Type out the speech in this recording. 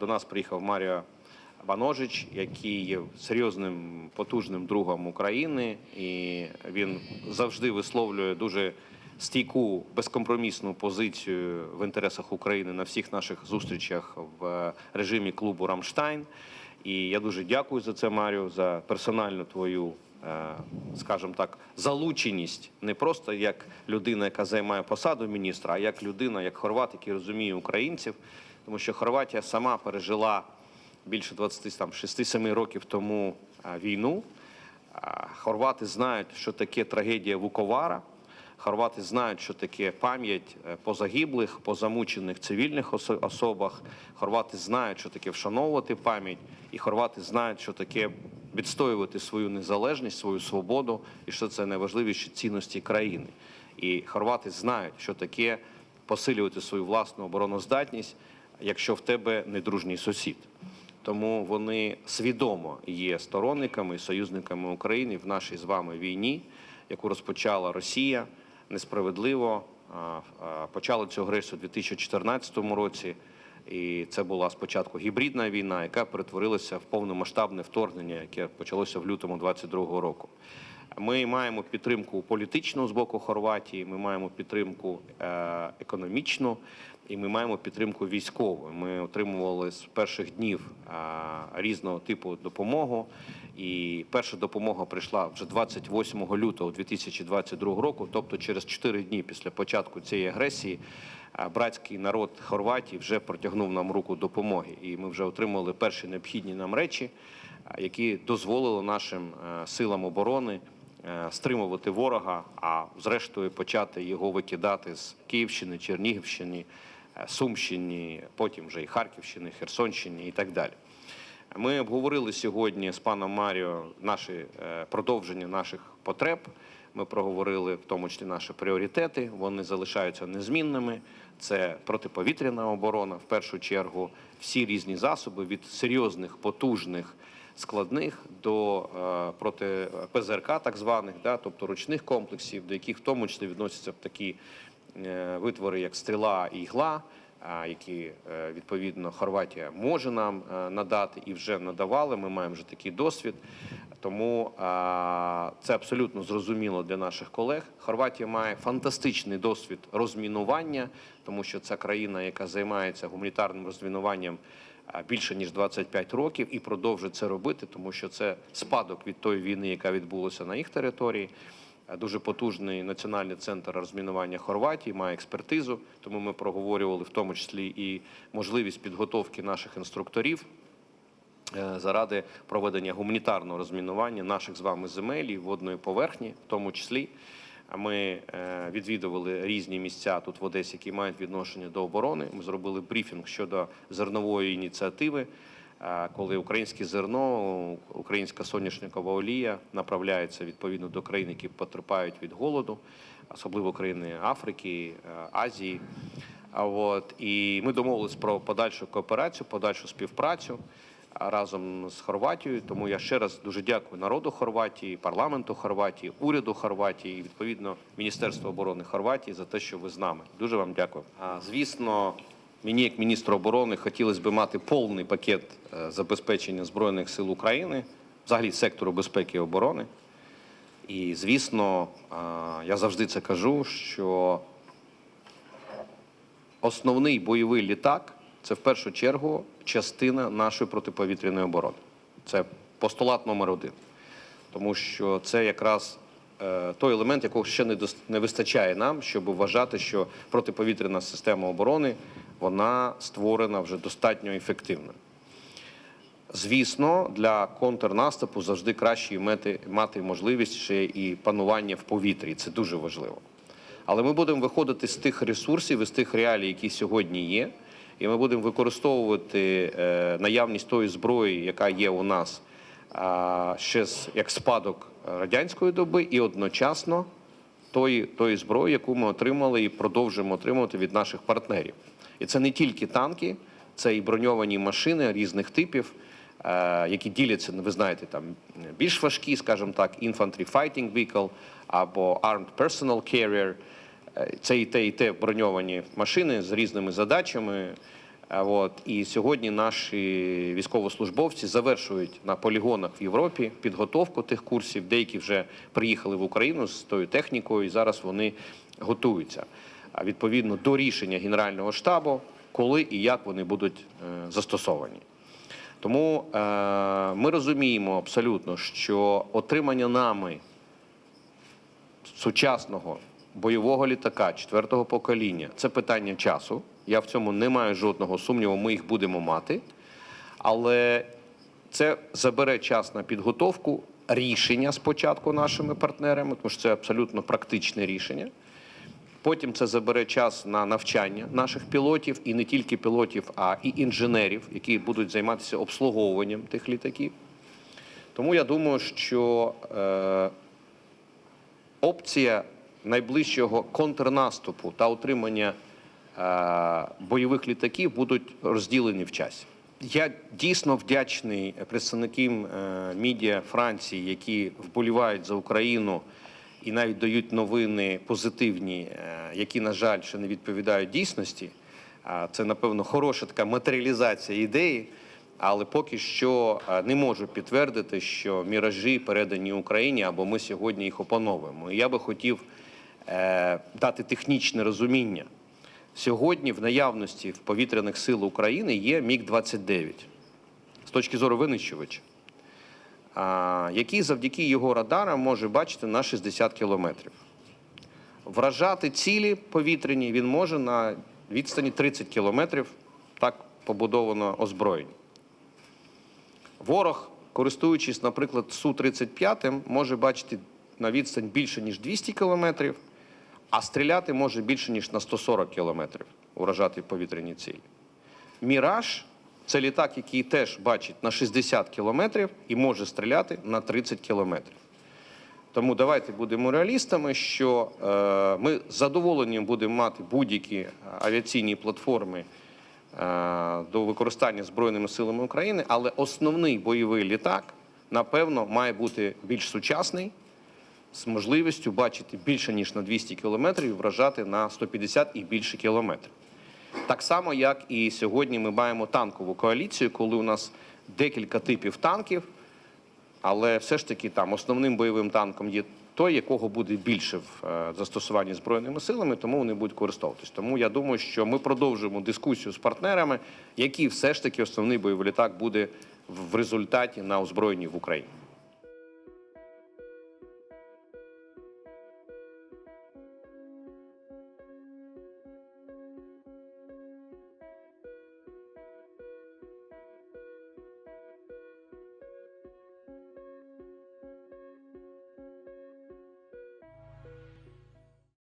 до нас приїхав Маріо Баножич, який є серйозним потужним другом України, і він завжди висловлює дуже стійку безкомпромісну позицію в інтересах України на всіх наших зустрічах в режимі клубу Рамштайн. І я дуже дякую за це, Маріо, за персональну твою, е, скажімо так, залученість. Не просто як людина, яка займає посаду міністра, а як людина, як хорват, який розуміє українців, тому що Хорватія сама пережила більше 26-7 років тому війну. Хорвати знають, що таке трагедія Вуковара. Хорвати знають, що таке пам'ять е, по загиблих, по замучених цивільних особах. Хорвати знають, що таке вшановувати пам'ять, і хорвати знають, що таке відстоювати свою незалежність, свою свободу, і що це найважливіші цінності країни. І хорвати знають, що таке посилювати свою власну обороноздатність, якщо в тебе недружній сусід. Тому вони свідомо є сторонниками і союзниками України в нашій з вами війні, яку розпочала Росія несправедливо. Почала цю агресію у 2014 році. І це була спочатку гібридна війна, яка перетворилася в повномасштабне вторгнення, яке почалося в лютому 2022 року. Ми маємо підтримку політичну з боку Хорватії, ми маємо підтримку е, економічну і ми маємо підтримку військову. Ми отримували з перших днів різного типу допомогу. І перша допомога прийшла вже 28 лютого 2022 року, тобто через 4 дні після початку цієї агресії. Братський народ Хорватії вже протягнув нам руку допомоги, і ми вже отримали перші необхідні нам речі, які дозволили нашим е, силам оборони е, стримувати ворога, а зрештою почати його викидати з Київщини, Чернігівщини, е, Сумщини, потім вже і Харківщини, Херсонщини і так далі. Ми обговорили сьогодні з паном Маріо наші е, продовження наших потреб. Ми проговорили в тому числі наші пріоритети. Вони залишаються незмінними. Це протиповітряна оборона, в першу чергу, всі різні засоби від серйозних, потужних, складних до е, проти ПЗРК, так званих, да, тобто ручних комплексів, до яких в тому числі відносяться такі витвори, як стріла і ігла які е, відповідно Хорватія може нам е, надати і вже надавали. Ми маємо вже такий досвід. Тому це абсолютно зрозуміло для наших колег. Хорватія має фантастичний досвід розмінування, тому що це країна, яка займається гуманітарним розмінуванням більше ніж 25 років, і продовжує це робити, тому що це спадок від тої війни, яка відбулася на їх території. Е, Дуже потужний національний центр розмінування Хорватії має експертизу, тому ми проговорювали в тому числі і можливість підготовки наших інструкторів е, заради проведення гуманітарного розмінування наших з вами земель і водної поверхні, в тому числі. Ми е, відвідували різні місця тут в Одесі, які мають відношення до оборони. Ми зробили брифінг щодо зернової ініціативи, коли українське зерно, українська соняшникова олія направляється відповідно до країн, які потерпають від голоду, особливо країни Африки, е, Азії. А от і ми домовились про подальшу кооперацію, подальшу співпрацю разом з Хорватією. Тому я ще раз дуже дякую народу Хорватії, парламенту Хорватії, уряду Хорватії і відповідно Міністерству оборони Хорватії за те, що ви з нами. Дуже вам дякую. Звісно, мені, як міністру оборони, хотілося б мати повний пакет е, забезпечення збройних сил України, взагалі сектору безпеки і оборони. І звісно, я завжди це кажу, що основний бойовий літак це в першу чергу частина нашої протиповітряної оборони. Це постулат номер один. Тому що це якраз е, той елемент, якого ще не, не вистачає нам, щоб вважати, що протиповітряна система оборони вона створена вже достатньо ефективно. Звісно, для контрнаступу завжди краще мати, мати можливість ще і панування в повітрі. Це дуже важливо. Але ми будемо виходити з тих ресурсів і з тих реалій, які сьогодні є, і ми будемо використовувати е, наявність тої зброї, яка є у нас ще з як спадок радянської доби, і одночасно тої, тої зброї, яку ми отримали і продовжуємо отримувати від наших партнерів. І це не тільки танки, це і броньовані машини різних типів, е, які діляться, ну, ви знаєте, там більш важкі, скажімо так, infantry fighting vehicle або armed personal carrier. Е, Це і те, і те броньовані машини з різними задачами. От і сьогодні наші військовослужбовці завершують на полігонах в Європі підготовку тих курсів. Деякі вже приїхали в Україну з тою технікою, і зараз вони готуються. А відповідно до рішення Генерального штабу, коли і як вони будуть е, застосовані. Тому е, ми розуміємо абсолютно, що отримання нами сучасного бойового літака четвертого покоління це питання часу. Я в цьому не маю жодного сумніву. Ми їх будемо мати, але це забере час на підготовку рішення спочатку нашими партнерами, тому що це абсолютно практичне рішення. Потім це забере час на навчання наших пілотів, і не тільки пілотів, а і інженерів, які будуть займатися обслуговуванням тих літаків. Тому я думаю, що е, опція найближчого контрнаступу та отримання е, бойових літаків будуть розділені в часі. Я дійсно вдячний представникам е, медіа Франції, які вболівають за Україну і навіть дають новини позитивні, е, які, на жаль, ще не відповідають дійсності. Це, напевно, хороша така матеріалізація ідеї. Але поки що не можу підтвердити, що міражі передані Україні або ми сьогодні їх опановуємо. І я би хотів дати технічне розуміння. Сьогодні в наявності в повітряних сил України є Міг-29 з точки зору винищувача, який завдяки його радарам може бачити на 60 кілометрів. Вражати цілі повітряні він може на відстані 30 кілометрів, так побудовано озброєння. Ворог, користуючись, наприклад, Су-35, може бачити на відстань більше, ніж 200 кілометрів, а стріляти може більше, ніж на 140 кілометрів, уражати повітряні цілі. Міраж це літак, який теж бачить на 60 кілометрів і може стріляти на 30 кілометрів. Тому давайте будемо реалістами, що е, ми з задоволенням будемо мати будь-які авіаційні платформи е, до використання Збройними силами України, але основний бойовий літак, напевно, має бути більш сучасний, з можливістю бачити більше ніж на 200 кілометрів і вражати на 150 і більше кілометрів. Так само, як і сьогодні ми маємо танкову коаліцію, коли у нас декілька типів танків, але все ж таки там основним бойовим танком є той, якого буде більше в е, застосуванні збройними силами, тому вони будуть користуватись. Тому я думаю, що ми продовжуємо дискусію з партнерами, який все ж таки основний бойовий літак буде в результаті на озброєнні в Україні.